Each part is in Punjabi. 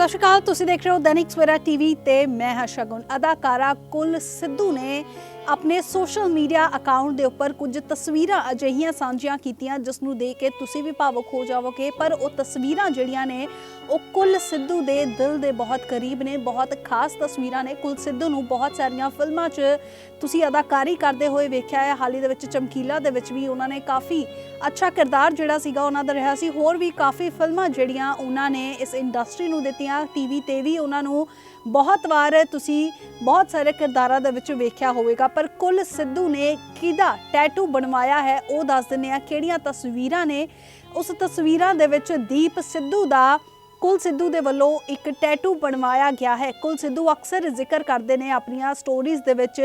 ਸਤਿ ਸ਼੍ਰੀ ਅਕਾਲ, ਤੁਸੀਂ ਦੇਖ ਰਹੇ ਹੋ ਦੈਨਿਕ ਸਵੇਰਾ ਟੀਵੀ ਤੇ ਮੈਂ ਹਾਂ ਸ਼ਗੁਨ। ਅਦਾਕਾਰਾ ਕੁਲ ਸਿੱਧੂ ਨੇ ਆਪਣੇ ਸੋਸ਼ਲ ਮੀਡੀਆ ਅਕਾਊਂਟ ਦੇ ਉੱਪਰ ਕੁਝ ਤਸਵੀਰਾਂ ਅਜਿਹੀਆਂ ਸਾਂਝੀਆਂ ਕੀਤੀਆਂ, ਜਿਸ ਨੂੰ ਦੇਖ ਕੇ ਤੁਸੀਂ ਵੀ ਭਾਵੁਕ ਹੋ ਜਾਵੋਗੇ। ਪਰ ਉਹ ਤਸਵੀਰਾਂ ਜਿਹੜੀਆਂ ਨੇ, ਉਹ ਕੁਲ ਸਿੱਧੂ ਦੇ ਦਿਲ ਦੇ ਬਹੁਤ ਕਰੀਬ ਨੇ, ਬਹੁਤ ਖਾਸ ਤਸਵੀਰਾਂ ਨੇ। ਕੁਲ ਸਿੱਧੂ ਨੂੰ ਬਹੁਤ ਸਾਰੀਆਂ ਫਿਲਮਾਂ 'ਚ ਤੁਸੀਂ ਅਦਾਕਾਰੀ ਕਰਦੇ ਹੋਏ ਵੇਖਿਆ ਹੈ। ਹਾਲ ਹੀ ਦੇ ਵਿੱਚ ਚਮਕੀਲਾ ਦੇ ਵਿੱਚ ਵੀ ਉਹਨਾਂ ਨੇ ਕਾਫੀ ਅੱਛਾ ਕਿਰਦਾਰ ਜਿਹੜਾ ਸੀਗਾ ਉਹਨਾਂ ਦਾ ਰਿਹਾ ਸੀ। ਹੋਰ ਵੀ ਕਾਫੀ ਫਿਲਮਾਂ ਜਿਹੜੀਆਂ ਉਹਨਾਂ ਨੇ ਇਸ ਇੰਡਸਟਰੀ ਨੂੰ ਦਿੱਤੀਆਂ। ਟੀਵੀ ਤੇ ਵੀ ਉਹਨਾਂ ਨੂੰ ਬਹੁਤ ਵਾਰ ਤੁਸੀਂ ਬਹੁਤ ਸਾਰੇ ਕਿਰਦਾਰਾਂ ਦੇ ਵਿੱਚ ਵੇਖਿਆ ਹੋਵੇਗਾ। ਪਰ ਕੁੱਲ ਸਿੱਧੂ ਨੇ ਕਿਹਦਾ ਟੈਟੂ ਬਣਵਾਇਆ ਹੈ, ਉਹ ਦੱਸ ਦਿੰਦੇ ਆ ਕਿਹੜੀਆਂ ਤਸਵੀਰਾਂ ਨੇ। ਉਸ ਤਸਵੀਰਾਂ ਦੇ ਵਿੱਚ ਦੀਪ ਸਿੱਧੂ ਦਾ ਕੁਲ ਸਿੱਧੂ ਦੇ ਵੱਲੋਂ ਇੱਕ ਟੈਟੂ ਬਣਵਾਇਆ ਗਿਆ ਹੈ। ਕੁਲ ਸਿੱਧੂ ਅਕਸਰ ਜ਼ਿਕਰ ਕਰਦੇ ਨੇ ਆਪਣੀਆਂ ਸਟੋਰੀਜ਼ ਦੇ ਵਿੱਚ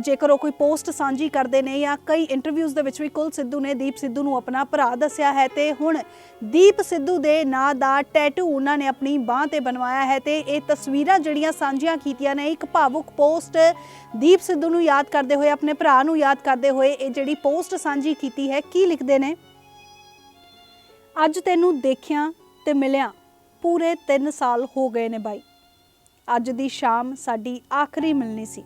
ਜੇਕਰ ਉਹ ਕੋਈ ਪੋਸਟ ਸਾਂਝੀ ਕਰਦੇ ਨੇ ਜਾਂ ਕਈ ਇੰਟਰਵਿਊਜ਼ ਦੇ ਵਿੱਚ ਵੀ ਕੁਲ ਸਿੱਧੂ ਨੇ ਦੀਪ ਸਿੱਧੂ ਨੂੰ ਆਪਣਾ ਭਰਾ ਦੱਸਿਆ ਹੈ ਤੇ ਹੁਣ ਦੀਪ ਸਿੱਧੂ ਦੇ ਨਾਂ ਦਾ ਟੈਟੂ ਉਹਨਾਂ ਨੇ ਆਪਣੀ ਬਾਹ ਤੇ ਬਣਵਾਇਆ ਹੈ ਤੇ ਇਹ ਤਸਵੀਰਾਂ ਜਿਹੜੀਆਂ ਸਾਂਝੀਆਂ ਕੀਤੀਆਂ ਨੇ, ਇੱਕ ਭਾਵੁਕ ਪੋਸਟ ਦੀਪ ਸਿੱਧੂ ਨੂੰ ਯਾਦ ਕਰਦੇ ਹੋਏ, ਆਪਣੇ ਭਰਾ ਨੂੰ ਯਾਦ ਕਰਦੇ ਹੋਏ ਇਹ ਜਿਹੜੀ ਪੋਸਟ ਸਾਂਝੀ ਕੀਤੀ ਹੈ, ਕੀ ਲਿਖਦੇ ਨੇ? ਅੱਜ ਤੈਨੂੰ ਦੇਖਿਆ ਤੇ ਮਿਲਿਆ ਪੂਰੇ 3 ਸਾਲ ਹੋ ਗਏ ਨੇ ਬਾਈ। ਅੱਜ ਦੀ ਸ਼ਾਮ ਸਾਡੀ ਆਖਰੀ ਮਿਲਣੀ ਸੀ।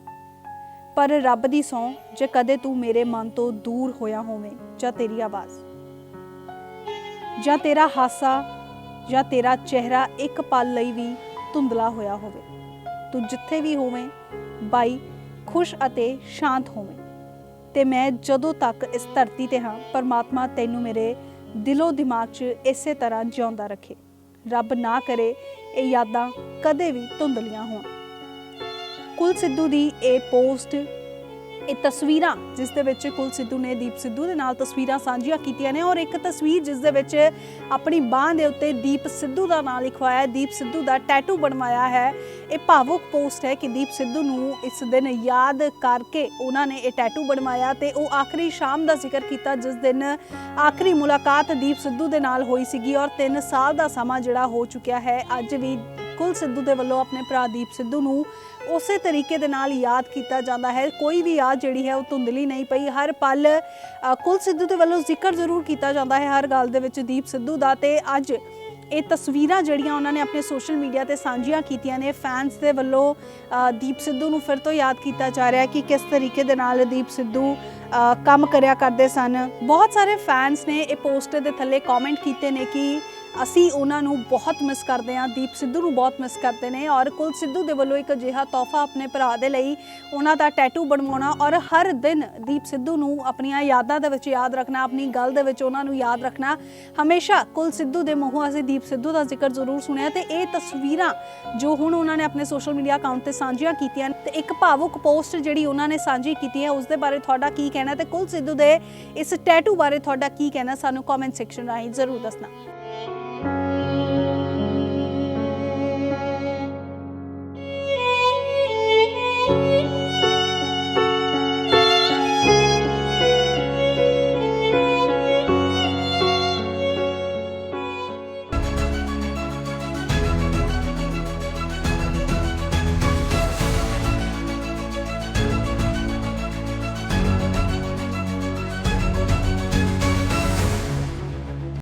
ਪਰ ਰੱਬ ਦੀ ਸੌਂ, ਜੇ ਕਦੇ ਤੂੰ ਮੇਰੇ ਮਨ ਤੋਂ ਦੂਰ ਹੋਇਆ ਹੋਵੇਂ, ਜਾਂ ਤੇਰੀ ਆਵਾਜ਼। ਜਾਂ ਤੇਰਾ ਹਾਸਾ, ਜਾਂ ਤੇਰਾ ਚਿਹਰਾ ਇੱਕ ਪਲ ਲਈ ਵੀ ਧੁੰਦਲਾ ਹੋਇਆ ਹੋਵੇ। ਤੂੰ ਜਿੱਥੇ ਵੀ ਹੋਵੇਂ, ਬਾਈ, ਖੁਸ਼ ਅਤੇ ਸ਼ਾਂਤ ਹੋਵੇਂ। ਤੇ ਮੈਂ ਜਦੋਂ ਤੱਕ ਇਸ ਧਰਤੀ ਤੇ ਹਾਂ, ਪਰਮਾਤਮਾ ਤੈਨੂੰ ਮੇਰੇ ਦਿਲੋਂ ਦਿਮਾਗ 'ਚ ਇਸੇ ਤਰ੍ਹਾਂ ਜਿਉਂਦਾ ਰੱਖੇ। ਰੱਬ ਨਾ ਕਰੇ ਇਹ ਯਾਦਾਂ ਕਦੇ ਵੀ ਧੁੰਦਲੀਆਂ ਹੋਣ। ਕੁਲ ਸਿੱਧੂ ਦੀ ਇਹ ਪੋਸਟ ਇਹ ਤਸਵੀਰਾਂ, ਜਿਸ ਦੇ ਵਿੱਚ ਕੁਲ ਸਿੱਧੂ ਨੇ ਦੀਪ ਸਿੱਧੂ ਦੇ ਨਾਲ ਤਸਵੀਰਾਂ ਸਾਂਝੀਆਂ ਕੀਤੀਆਂ ਨੇ ਔਰ ਇੱਕ ਤਸਵੀਰ ਜਿਸ ਦੇ ਵਿੱਚ ਆਪਣੀ ਬਾਹ ਦੇ ਉੱਤੇ ਦੀਪ ਸਿੱਧੂ ਦਾ ਨਾਮ ਲਿਖਵਾਇਆ ਹੈ। ਦੀਪ ਸਿੱਧੂ ਦਾ ਟੈਟੂ ਬਣਵਾਇਆ ਹੈ। ਇਹ ਭਾਵੁਕ ਪੋਸਟ ਹੈ ਕਿ ਦੀਪ ਸਿੱਧੂ ਨੂੰ ਇਸ ਦਿਨ ਯਾਦ ਕਰਕੇ ਉਹਨਾਂ ਨੇ ਇਹ ਟੈਟੂ ਬਣਵਾਇਆ ਤੇ ਉਹ ਆਖਰੀ ਸ਼ਾਮ ਦਾ ਜ਼ਿਕਰ ਕੀਤਾ, ਜਿਸ ਦਿਨ ਆਖਰੀ ਮੁਲਾਕਾਤ ਦੀਪ ਸਿੱਧੂ ਦੇ ਨਾਲ ਹੋਈ ਸੀਗੀ ਔਰ 3 ਸਾਲ ਦਾ ਸਮਾਂ ਜਿਹੜਾ ਹੋ ਚੁੱਕਿਆ ਹੈ। ਅੱਜ ਵੀ ਕੁਲ ਸਿੱਧੂ ਦੇ ਵੱਲੋਂ ਆਪਣੇ ਭਰਾ ਦੀਪ ਸਿੱਧੂ ਨੂੰ ਉਸੇ ਤਰੀਕੇ ਦੇ ਨਾਲ ਯਾਦ ਕੀਤਾ ਜਾਂਦਾ ਹੈ। ਕੋਈ ਵੀ ਯਾਦ ਜਿਹੜੀ ਹੈ ਉਹ ਧੁੰਦਲੀ ਨਹੀਂ ਪਈ। ਹਰ ਪਲ ਅ, ਕੁਲ ਸਿੱਧੂ ਦੇ ਵੱਲੋਂ ਜ਼ਿਕਰ ਜ਼ਰੂਰ ਕੀਤਾ ਜਾਂਦਾ ਹੈ ਹਰ ਗੱਲ ਦੇ ਵਿੱਚ ਦੀਪ ਸਿੱਧੂ ਦਾ ਤੇ ਅੱਜ ਇਹ ਤਸਵੀਰਾਂ ਜਿਹੜੀਆਂ ਉਹਨਾਂ ਨੇ ਆਪਣੇ ਸੋਸ਼ਲ ਮੀਡੀਆ ਤੇ ਸਾਂਝੀਆਂ ਕੀਤੀਆਂ ਨੇ। ਫੈਨਸ ਦੇ ਵੱਲੋਂ ਅ, ਦੀਪ ਸਿੱਧੂ ਨੂੰ ਫਿਰ ਤੋਂ ਯਾਦ ਕੀਤਾ ਜਾ ਰਿਹਾ ਹੈ ਕਿ ਕਿਸ ਤਰੀਕੇ ਦੇ ਨਾਲ ਦੀਪ ਸਿੱਧੂ ਅ, ਕੰਮ ਕਰਿਆ ਕਰਦੇ ਸਨ। ਬਹੁਤ ਸਾਰੇ ਫੈਨਸ ਨੇ ਇਹ ਪੋਸਟ ਦੇ ਥੱਲੇ ਕਮੈਂਟ ਕੀਤੇ ਨੇ ਕਿ ਅਸੀਂ ਉਹਨਾਂ ਨੂੰ ਬਹੁਤ ਮਿਸ ਕਰਦੇ ਹਾਂ, ਦੀਪ ਸਿੱਧੂ ਨੂੰ ਬਹੁਤ ਮਿਸ ਕਰਦੇ ਨੇ ਔਰ ਕੁਲ ਸਿੱਧੂ ਦੇ ਵੱਲੋਂ ਇੱਕ ਅਜਿਹਾ ਤੋਹਫਾ ਆਪਣੇ ਭਰਾ ਦੇ ਲਈ ਉਹਨਾਂ ਦਾ ਟੈਟੂ ਬਣਵਾਉਣਾ ਔਰ ਹਰ ਦਿਨ ਦੀਪ ਸਿੱਧੂ ਨੂੰ ਆਪਣੀਆਂ ਯਾਦਾਂ ਦੇ ਵਿੱਚ ਯਾਦ ਰੱਖਣਾ, ਆਪਣੀ ਗੱਲ ਦੇ ਵਿੱਚ ਉਹਨਾਂ ਨੂੰ ਯਾਦ ਰੱਖਣਾ। ਹਮੇਸ਼ਾ ਕੁਲ ਸਿੱਧੂ ਦੇ ਮੂੰਹੋਂ ਅਸੀਂ ਦੀਪ ਸਿੱਧੂ ਦਾ ਜ਼ਿਕਰ ਜ਼ਰੂਰ ਸੁਣਿਆ ਤੇ ਇਹ ਤਸਵੀਰਾਂ ਜੋ ਹੁਣ ਉਹਨਾਂ ਨੇ ਆਪਣੇ ਸੋਸ਼ਲ ਮੀਡੀਆ ਅਕਾਊਂਟ ਤੇ ਸਾਂਝੀਆਂ ਕੀਤੀਆਂ ਨੇ ਤੇ ਇੱਕ ਭਾਵੁਕ ਪੋਸਟ ਜਿਹੜੀ ਉਹਨਾਂ ਨੇ ਸਾਂਝੀ ਕੀਤੀ ਹੈ ਉਸ ਦੇ ਬਾਰੇ ਤੁਹਾਡਾ ਕੀ ਕਹਿਣਾ ਤੇ ਕੁਲ ਸਿੱਧੂ ਦੇ ਇਸ ਟੈਟੂ ਬਾਰੇ ਤੁਹਾਡਾ ਕੀ ਕਹਿਣਾ ਸਾਨੂੰ ਕਮੈਂਟ ਸੈਕਸ਼ਨ ਰਾਹੀਂ ਜ਼ਰੂਰ ਦੱਸਣਾ।